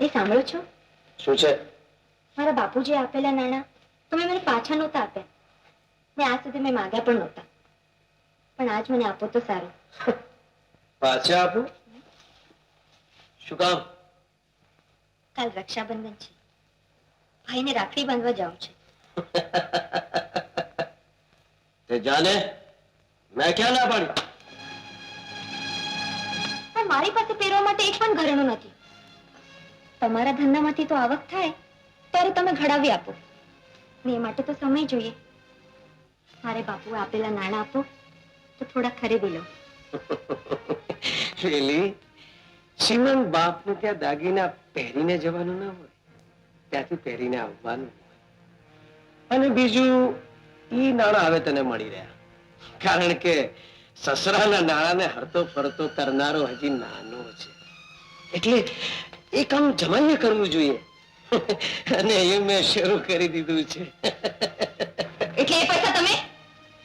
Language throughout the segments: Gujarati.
એ સાંભળો છો? શું છે? મારા બાપુજીએ આપેલા નાણાં તમે મને પાછા નહોતા આપ્યા. ને આજ સુધી મેં માંગ્યા પણ નહોતા. પણ આજ મને આપો તો સારું. પાછા આપું? શું કામ? કાલ રક્ષાબંધન છે. ભાઈને રાખડી બાંધવા જાઉં છું. તે જાને? મેં ક્યાં ના પાડી? પણ મારી પાસે પહેરવા માટે એક પણ ઘરેણું નથી. તમારા ધંધામાંથી તો આવક થાય, ત્યારે તમે ઘડાવી આપો. એ માટે તો સમય જોઈએ. મારે બાપુ આપેલા નાણાં આપો, તો થોડા ખરીદી લો પેલી શ્રીમંત બાપને ત્યાં દાગીના પહેરીને જવાનું ના હોય. ત્યાંથી પહેરીને આવવાનું અને બીજું, ઈ નાણાં હવે તને મળી રહ્યા. કારણ કે સસરાના નાણાંને હરતો ફરતો કરનારો હજી નાનો છે. એટલે એ કામ જમાઈને કરવું જોઈએ. અને એ મેં શરૂ કરી દીધું છે. એટલે એ પૈસા તમે?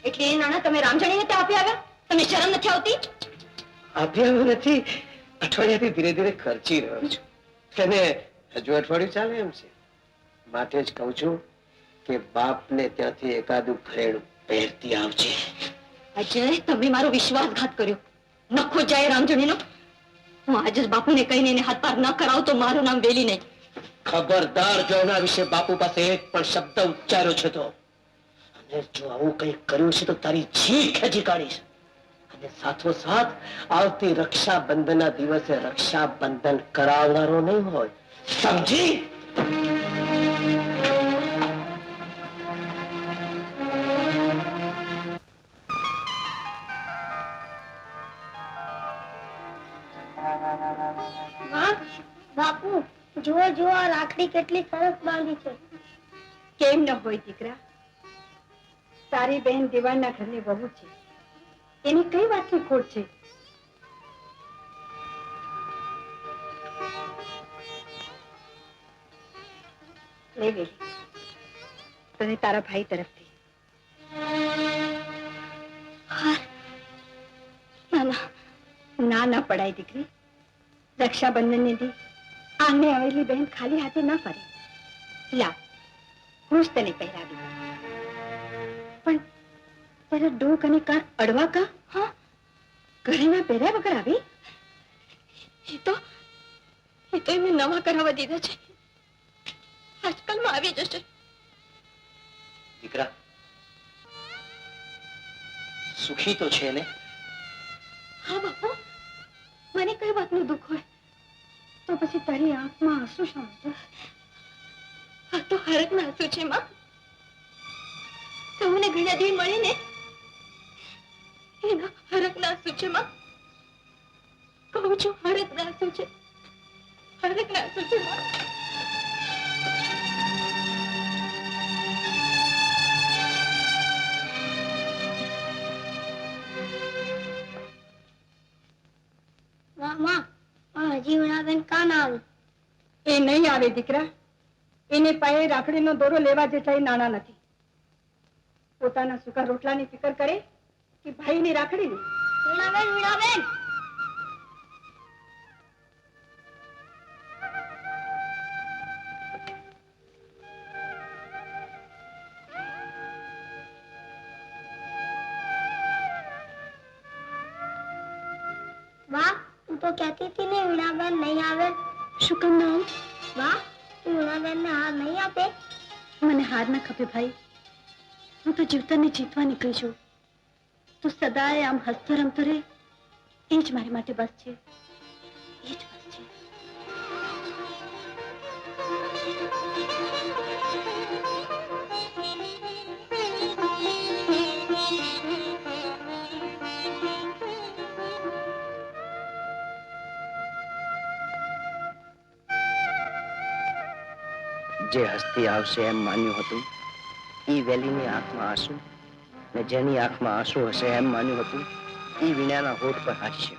એટલે એ નાણાં તમે રામજણીને ત્યાં આપી આવ્યા? તમને શરમ નથી આવતી? આપ્યા નથી. અઠવાડિયાથી ધીરે ધીરે ખર્ચી રહ્યો છું. અને હજુ અઠવાડિયું ચાલે એમ છે? માટે જ કહું છું કે બાપને ત્યાંથી એકાદું ઘરેણું પહેરતી આવજે. અજય તમે મારો વિશ્વાસઘાત કર્યો. નખો જાય રામજણીનો હું આજે બાપુને કહીને એને હાથ પાર ન કરાવ તો મારું નામ વેલી નહીં. ખબરદાર જો એના વિશે બાપુ પાસે એક પણ શબ્દ ઉચ્ચાર્યો છે તો, અને જો આવું કંઈક કર્યું છે તો તારી જી ખેંચી કાઢીશ. અને સાથોસાથ આવતી રક્ષાબંધનના દિવસે રક્ષાબંધન કરાવનારો નહીં હોય. સમજી? બાપુ, જુઓ જુઓ, આ રાખડી કેટલી સરસ બાંધી છે. કેમ ન હોય દીકરા? તારી બહેન દિવાળના ઘરની બહુ છે. એની કઈ વાતની ખોટ છે? તને તારા ભાઈ તરફથી ના ના પડાય દીકરી. રક્ષાબંધન દી આંગણે આવેલી બહેન ખાલી હાથે ના ફરે. લા હું જ તને પહેરાવી પણ તારા ડોક અને કાન અડવા કા? હા. ઘરેણા પહેર્યા વગર આવી? એ તો એ તો એમને નવા કરાવવા દીધા છે. આજકાલમાં આવી જશે. દીકરા સુખી તો છે ને? હા બાપુ. મને કઈ વાતનું દુઃખ હોય? તો પછી તારી આંખમાં આંસુ શા? આ તો હરકના આંસુ છે, માં. તમને ઘણા દી મળીને એના હરકના આંસુ છે, માં. કહું છું હરકના આંસુ છે. હરકના આંસુ છે, માં. એ નહીં આવે દીકરા. એને પાસે રાખડીનો દોરો લેવા જેટલા નાણા નથી. પોતાના સુકા રોટલાની ફિકર કરે કે ભાઈની રાખડીની? વીણાબેન વીણાબેન! વાહ તું તો કહેતી હતી ને વીણાબેન નહીં આવે. શું કામ ના આવું? વાહ તું વીણાબેન ને હાર નહીં આપે? મને હાર ના ખપે ભાઈ. હું તો જીવતાને જીતવા નીકળી છું. તું સદાય આમ હસતો રમતો રહે એ જ મારી માટે બસ છે. એ જ જે હસ્તી આવશે એમ માન્યું હતું. એ વેલીની આંખમાં આંસુ ને જેની આંખમાં આંસુ હશે એમ માન્યું હતું એ વીણાના હોઠ પર હાસ્ય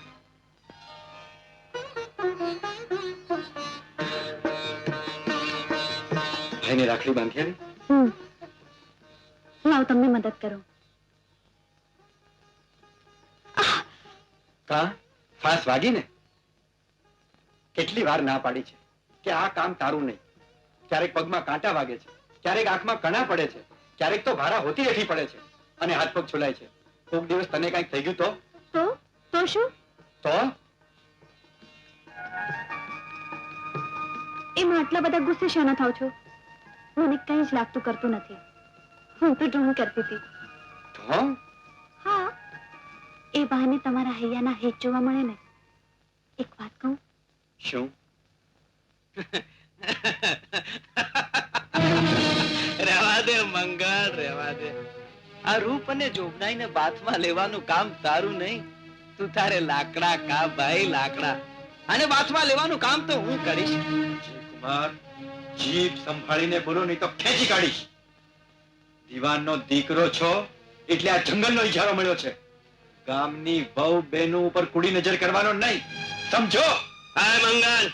ભાઈને રાખડી બાંધી આવી હમ. લાવ તમને મદદ કરું. કા? ફાસ વાગી ને? કેટલી વાર ના પાડી છે કે આ કામ તારું નહીં. ક્યારેક પગમાં કાંટા વાગે છે ક્યારેક આંખમાં કણા પડે છે ક્યારેક તો ભારા હોતી રેઠી પડે છે અને હાથ પગ છોલાય છે. કોક દિવસ તને કંઈક થઈ ગયું તો? તો? તો શું? તો? એમાં આટલા બધા ગુસ્સે શાના થાવ છો? મને કંઈ જ લાગતું કરતું નથી. હું તો ડ્રોઈંગ કરતી હતી. તો? હા. એ બહાને તમારા હૈયાના હેત જોવા મળે ને. એક વાત કહું? શું? રહેવા દે મંગળ રહેવા દે. આ રૂપ અને જોગનાઈને બાથમાં લેવાનું કામ તારું નહીં. તું તારે લાકડા કા ભાઈ લાકડા. અને બાથમાં લેવાનું કામ તો હું કરીશ. કુમાર જીભ સંભાળીને બોલો નહીં તો ખેંચી કાઢીશ. દીવાનનો દીકરો છો એટલે આ જંગલનો ઇજારો મળ્યો છે. ગામની વહુ બહેનો ઉપર કુડી નજર કરવાનો નહીં. સમજો? હા મંગલ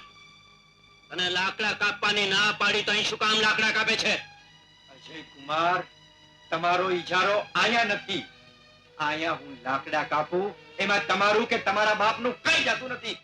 તને લાકડા કાપવાની ના પાડી તો અહીં શું કામ લાકડા કાપે છે? અજય કુમાર તમારો ઈજારો આયા નથી. આયા હું લાકડા કાપું, એમાં તમારું કે તમારા બાપનું કઈ જતું નથી.